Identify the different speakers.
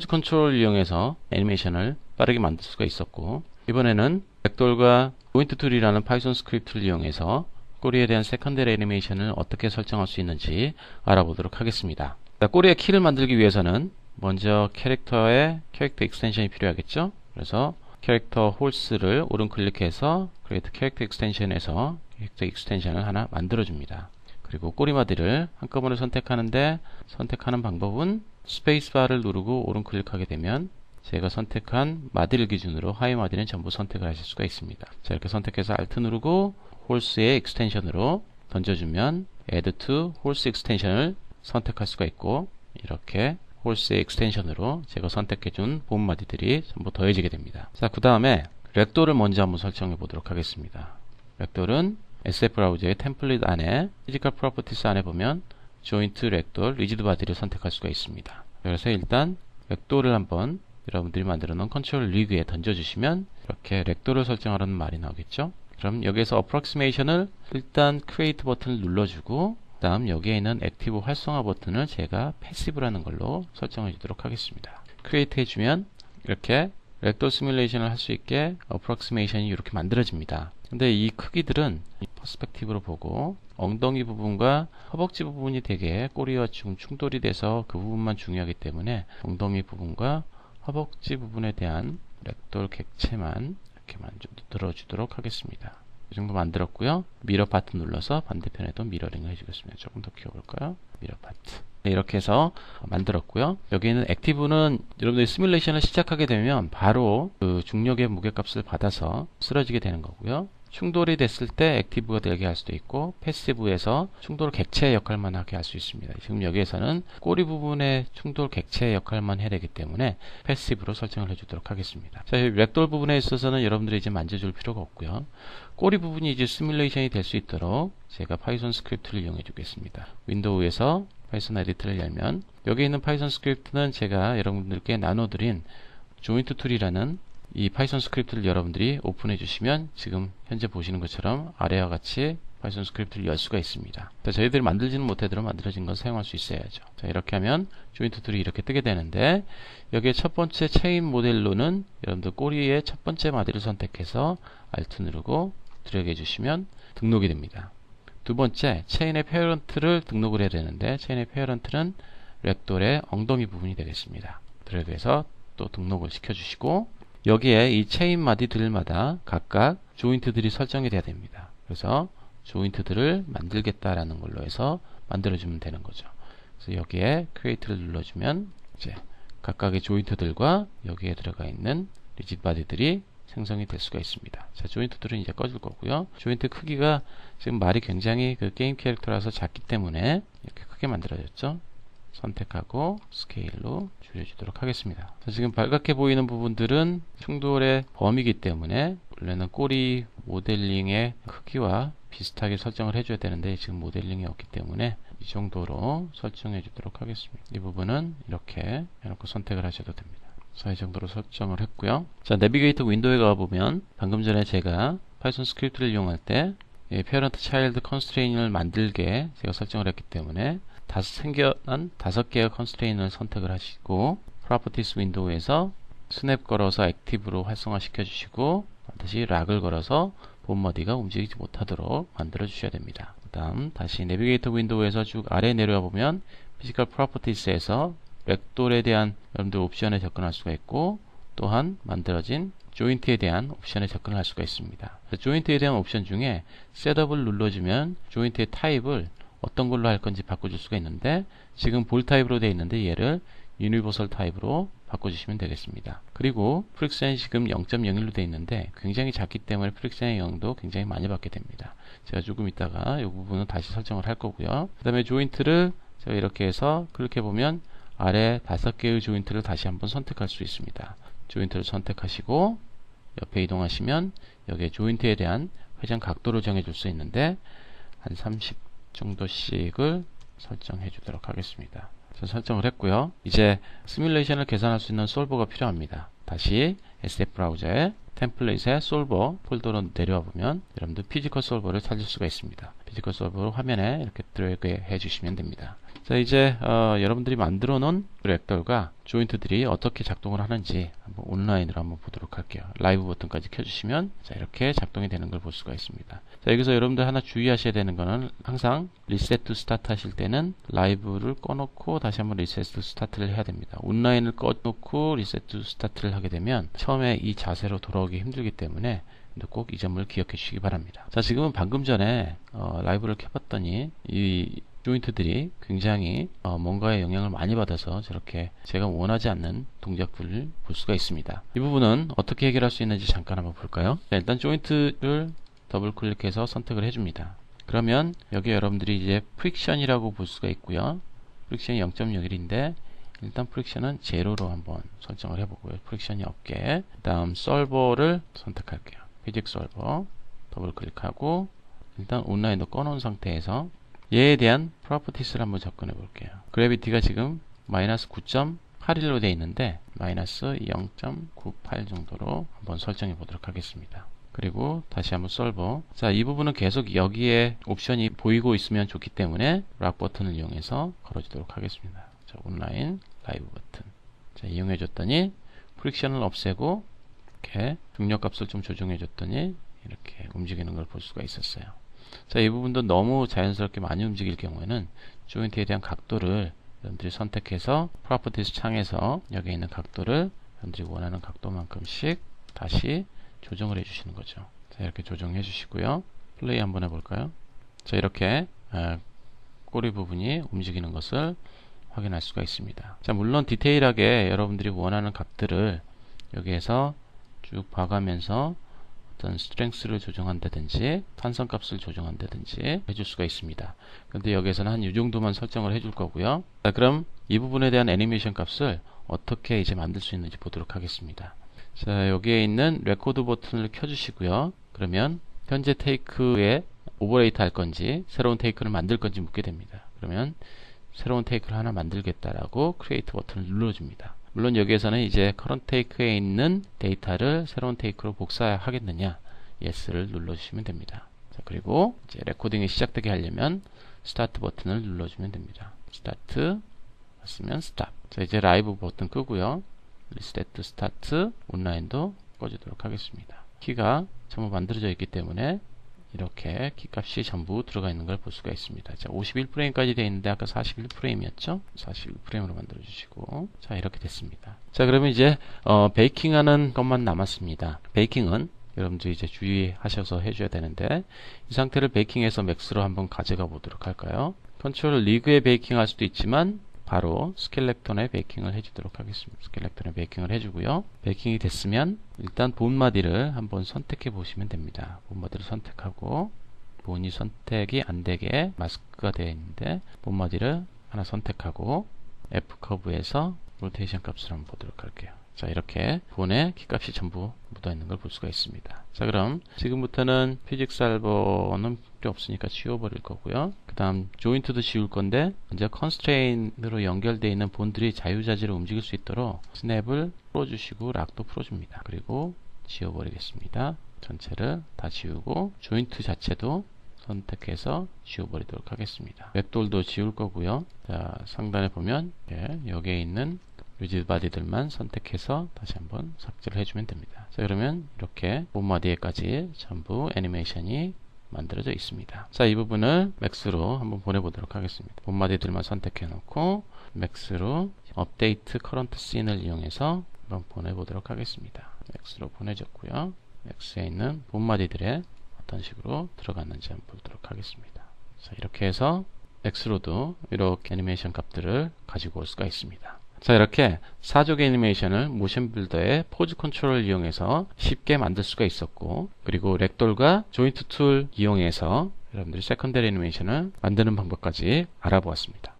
Speaker 1: 포즈 컨트롤 이용해서 애니메이션을 빠르게 만들 수가 있었고 이번에는 벡돌과 조인트 툴이라는 파이썬 스크립트를 이용해서 꼬리에 대한 세컨데리 애니메이션을 어떻게 설정할 수 있는지 알아보도록 하겠습니다. 자, 꼬리의 키를 만들기 위해서는 먼저 캐릭터의 캐릭터 익스텐션이 필요하겠죠. 그래서 캐릭터 홀스를 오른 클릭해서 크리에이트 캐릭터 익스텐션에서 캐릭터 익스텐션을 하나 만들어 줍니다. 그리고 꼬리마디를 한꺼번에 선택하는데 선택하는 방법은 스페이스바를 누르고 오른 클릭하게 되면 제가 선택한 마디를 기준으로 하위 마디는 전부 선택을 하실 수가 있습니다. 자 이렇게 선택해서 Alt 누르고 홀스의 익스텐션으로 던져주면 Add to 홀스 익스텐션을 선택할 수가 있고 이렇게 홀스의 익스텐션으로 제가 선택해준 본 마디들이 전부 더해지게 됩니다. 자, 그 다음에 렉돌을 먼저 한번 설정해 보도록 하겠습니다. 렉돌은 SF 브라우저의 템플릿 안에 피지컬 프로퍼티스 안에 보면 조인트 렉돌 리지드 바디를 선택할 수가 있습니다. 그래서 일단 렉돌을 한번 여러분들이 만들어 놓은 컨트롤 리그에 던져주시면 이렇게 렉돌을 설정하라는 말이 나오겠죠. 그럼 여기에서 approximation을 일단 create 버튼을 눌러주고 그 다음 여기에 있는 액티브 활성화 버튼을 제가 패시브라는 걸로 설정해 주도록 하겠습니다. 크리에이트 해주면 이렇게 렉돌 시뮬레이션을 할 수 있게 어프록시메이션이 이렇게 만들어집니다. 근데 이 크기들은 이 퍼스펙티브로 보고 엉덩이 부분과 허벅지 부분이 되게 꼬리와 지금 충돌이 돼서 그 부분만 중요하기 때문에 엉덩이 부분과 허벅지 부분에 대한 렉돌 객체만 이렇게 만들어 주도록 하겠습니다. 이 정도 만들었고요. 미러 파트 눌러서 반대편에도 미러링을 해주겠습니다. 조금 더 키워볼까요? 미러 파트. 네, 이렇게 해서 만들었고요. 여기는 액티브는 여러분들이 시뮬레이션을 시작하게 되면 바로 그 중력의 무게값을 받아서 쓰러지게 되는 거고요. 충돌이 됐을 때 액티브가 되게 할 수도 있고 패시브에서 충돌 객체 역할만 하게 할 수 있습니다. 지금 여기에서는 꼬리 부분의 충돌 객체 역할만 해야 되기 때문에 패시브로 설정을 해주도록 하겠습니다. 자, 렉돌 부분에 있어서는 여러분들이 이제 만져줄 필요가 없고요. 꼬리 부분이 이제 시뮬레이션이 될 수 있도록 제가 파이썬 스크립트를 이용해 주겠습니다. 윈도우에서 파이썬 에디터를 열면 여기 있는 파이썬 스크립트는 제가 여러분들께 나눠드린 조인트 툴이라는 이 파이썬 스크립트를 여러분들이 오픈해 주시면 지금 현재 보시는 것처럼 아래와 같이 파이썬 스크립트를 열 수가 있습니다. 자, 저희들이 만들지는 못하도록 만들어진 건 사용할 수 있어야죠. 자, 이렇게 하면 조인트 툴이 이렇게 뜨게 되는데 여기에 첫 번째 체인 모델로는 여러분들 꼬리의 첫 번째 마디를 선택해서 Alt 누르고 드래그 해주시면 등록이 됩니다. 두 번째 체인의 페어런트를 등록을 해야 되는데 체인의 페어런트는 렉돌의 엉덩이 부분이 되겠습니다. 드래그해서 또 등록을 시켜주시고 여기에 이 체인 마디들마다 각각 조인트들이 설정이 돼야 됩니다. 그래서 조인트들을 만들겠다라는 걸로 해서 만들어주면 되는 거죠. 그래서 여기에 create를 눌러주면 이제 각각의 조인트들과 여기에 들어가 있는 리짓 바디들이 생성이 될 수가 있습니다. 자, 조인트들은 이제 꺼줄 거고요. 조인트 크기가 지금 말이 굉장히 그 게임 캐릭터라서 작기 때문에 이렇게 크게 만들어졌죠. 선택하고 스케일로 줄여주도록 하겠습니다. 지금 빨갛게 보이는 부분들은 충돌의 범위이기 때문에 원래는 꼬리 모델링의 크기와 비슷하게 설정을 해줘야 되는데 지금 모델링이 없기 때문에 이 정도로 설정해 주도록 하겠습니다. 이 부분은 이렇게 해놓고 선택을 하셔도 됩니다. 자, 이 정도로 설정을 했고요. 자, 내비게이터 윈도우에 가보면 방금 전에 제가 파이썬 스크립트를 이용할 때 페어런트 차일드 컨스트레인을 만들게 제가 설정을 했기 때문에 다섯 생겨난 다섯 개의 컨스트레인을 선택을 하시고 프로퍼티스 윈도우에서 스냅 걸어서 액티브로 활성화 시켜 주시고 반드시 락을 걸어서 본머디가 움직이지 못하도록 만들어 주셔야 됩니다. 그 다음 다시 내비게이터 윈도우에서 쭉 아래 내려와 보면 피지컬 프로퍼티스에서 렉돌에 대한 여러분들 옵션에 접근할 수가 있고 또한 만들어진 조인트에 대한 옵션에 접근할 수가 있습니다. 조인트에 대한 옵션 중에 셋업을 눌러주면 조인트의 타입을 어떤 걸로 할 건지 바꿔줄 수가 있는데 지금 볼 타입으로 되어 있는데 얘를 유니버설 타입으로 바꿔주시면 되겠습니다. 그리고 프릭션이 지금 0.01로 되어 있는데 굉장히 작기 때문에 프릭션의 영도 굉장히 많이 받게 됩니다. 제가 조금 있다가 이 부분은 다시 설정을 할 거고요. 그 다음에 조인트를 제가 이렇게 해서 클릭해 보면 아래 다섯 개의 조인트를 다시 한번 선택할 수 있습니다. 조인트를 선택하시고 옆에 이동하시면 여기에 조인트에 대한 회전 각도를 정해줄 수 있는데 한 30 정도씩을 설정해 주도록 하겠습니다. 설정을 했고요. 이제 시뮬레이션을 계산할 수 있는 솔버가 필요합니다. 다시 SF 브라우저에 템플릿의 솔버 폴더로 내려와 보면 여러분들 피지컬 솔버를 찾을 수가 있습니다. 피지컬 솔버 화면에 이렇게 드래그 해 주시면 됩니다. 자 이제 어, 여러분들이 만들어 놓은 렉돌과 조인트들이 어떻게 작동을 하는지 한번 온라인으로 한번 보도록 할게요. 라이브 버튼까지 켜주시면 자 이렇게 작동이 되는 걸 볼 수가 있습니다. 자 여기서 여러분들 하나 주의하셔야 되는 거는 항상 리셋 투 스타트 하실 때는 라이브를 꺼놓고 다시 한번 리셋 투 스타트를 해야 됩니다. 온라인을 꺼놓고 리셋 투 스타트를 하게 되면 처음에 이 자세로 돌아오기 힘들기 때문에 꼭 이 점을 기억해 주시기 바랍니다. 자 지금은 방금 전에 어, 라이브를 켜봤더니 이 조인트들이 굉장히 어, 뭔가의 영향을 많이 받아서 저렇게 제가 원하지 않는 동작들을 볼 수가 있습니다. 이 부분은 어떻게 해결할 수 있는지 잠깐 한번 볼까요? 자, 일단 조인트를 더블 클릭해서 선택을 해줍니다. 그러면 여기 여러분들이 이제 프릭션이라고 볼 수가 있고요. 프릭션이 0.01인데 일단 프릭션은 제로로 한번 설정을 해보고요. 프릭션이 없게 다음 솔버를 선택할게요. 피직 솔버 더블 클릭하고 일단 온라인도 꺼놓은 상태에서 얘에 대한 프로퍼티스를 한번 접근해 볼게요. 그래비티가 지금 마이너스 9.81로 되어 있는데 마이너스 0.98 정도로 한번 설정해 보도록 하겠습니다. 그리고 다시 한번 솔버 자 이 부분은 계속 여기에 옵션이 보이고 있으면 좋기 때문에 락 버튼을 이용해서 걸어주도록 하겠습니다. 자 온라인 라이브 버튼 자 이용해 줬더니 프릭션을 없애고 이렇게 중력 값을 좀 조정해 줬더니 이렇게 움직이는 걸 볼 수가 있었어요. 자, 이 부분도 너무 자연스럽게 많이 움직일 경우에는 조인트에 대한 각도를 여러분들이 선택해서 프로퍼티스 창에서 여기 있는 각도를 여러분들이 원하는 각도만큼씩 다시 조정을 해 주시는 거죠. 자, 이렇게 조정해 주시고요. 플레이 한번 해볼까요? 자, 이렇게 아, 꼬리 부분이 움직이는 것을 확인할 수가 있습니다. 자, 물론 디테일하게 여러분들이 원하는 값들을 여기에서 쭉 봐가면서 어떤 스트렝스를 조정한다든지 탄성값을 조정한다든지 해줄 수가 있습니다. 근데 여기에서는 한 이 정도만 설정을 해줄 거고요. 자, 그럼 이 부분에 대한 애니메이션 값을 어떻게 이제 만들 수 있는지 보도록 하겠습니다. 자, 여기에 있는 레코드 버튼을 켜주시고요. 그러면 현재 테이크에 오버레이트 할 건지 새로운 테이크를 만들 건지 묻게 됩니다. 그러면 새로운 테이크를 하나 만들겠다라고 크리에이트 버튼을 눌러줍니다. 물론 여기에서는 이제 커런트 테이크에 있는 데이터를 새로운 테이크로 복사하겠느냐 yes를 눌러주시면 됩니다. 자, 그리고 이제 레코딩이 시작되게 하려면 스타트 버튼을 눌러주면 됩니다. 스타트 했으면 스탑. 자, 이제 라이브 버튼 끄고요. 리스테트 스타트 온라인도 꺼주도록 하겠습니다. 키가 전부 만들어져 있기 때문에 이렇게 키값이 전부 들어가 있는 걸 볼 수가 있습니다. 자, 51프레임까지 되어 있는데 아까 41프레임이었죠? 41프레임으로 만들어 주시고 자, 이렇게 됐습니다. 자, 그러면 이제 어, 베이킹하는 것만 남았습니다. 베이킹은 여러분들 이제 주의하셔서 해줘야 되는데 이 상태를 베이킹해서 맥스로 한번 가져가 보도록 할까요? 컨트롤 리그에 베이킹 할 수도 있지만 바로 스켈렉톤에 베이킹을 해주도록 하겠습니다. 스켈렉톤에 베이킹을 해주고요. 베이킹이 됐으면 일단 본마디를 한번 선택해 보시면 됩니다. 본마디를 선택하고 본이 선택이 안 되게 마스크가 되어 있는데 본마디를 하나 선택하고 F 커브에서 로테이션 값을 한번 보도록 할게요. 자 이렇게 본에 키값이 전부 묻어 있는 걸 볼 수가 있습니다. 자 그럼 지금부터는 피직 살버는 필요 없으니까 지워버릴 거고요. 그 다음 조인트도 지울 건데 이제 컨스트레인으로 연결되어 있는 본들이 자유자재로 움직일 수 있도록 스냅을 풀어주시고 락도 풀어줍니다. 그리고 지워버리겠습니다. 전체를 다 지우고 조인트 자체도 선택해서 지워버리도록 하겠습니다. 웹돌도 지울 거고요. 자 상단에 보면 예, 여기에 있는 리지드 바디들만 선택해서 다시 한번 삭제를 해주면 됩니다. 자 그러면 이렇게 본마디에까지 전부 애니메이션이 만들어져 있습니다. 자, 이 부분을 맥스로 한번 보내보도록 하겠습니다. 본마디들만 선택해 놓고 맥스로 업데이트 커런트 씬을 이용해서 한번 보내보도록 하겠습니다. 맥스로 보내졌고요. 맥스에 있는 본마디들의 어떤 식으로 들어갔는지 한번 보도록 하겠습니다. 자, 이렇게 해서 맥스로도 이렇게 애니메이션 값들을 가지고 올 수가 있습니다. 자 이렇게 사족 애니메이션을 모션 빌더의 포즈 컨트롤을 이용해서 쉽게 만들 수가 있었고 그리고 렉돌과 조인트 툴 이용해서 여러분들이 세컨더리 애니메이션을 만드는 방법까지 알아보았습니다.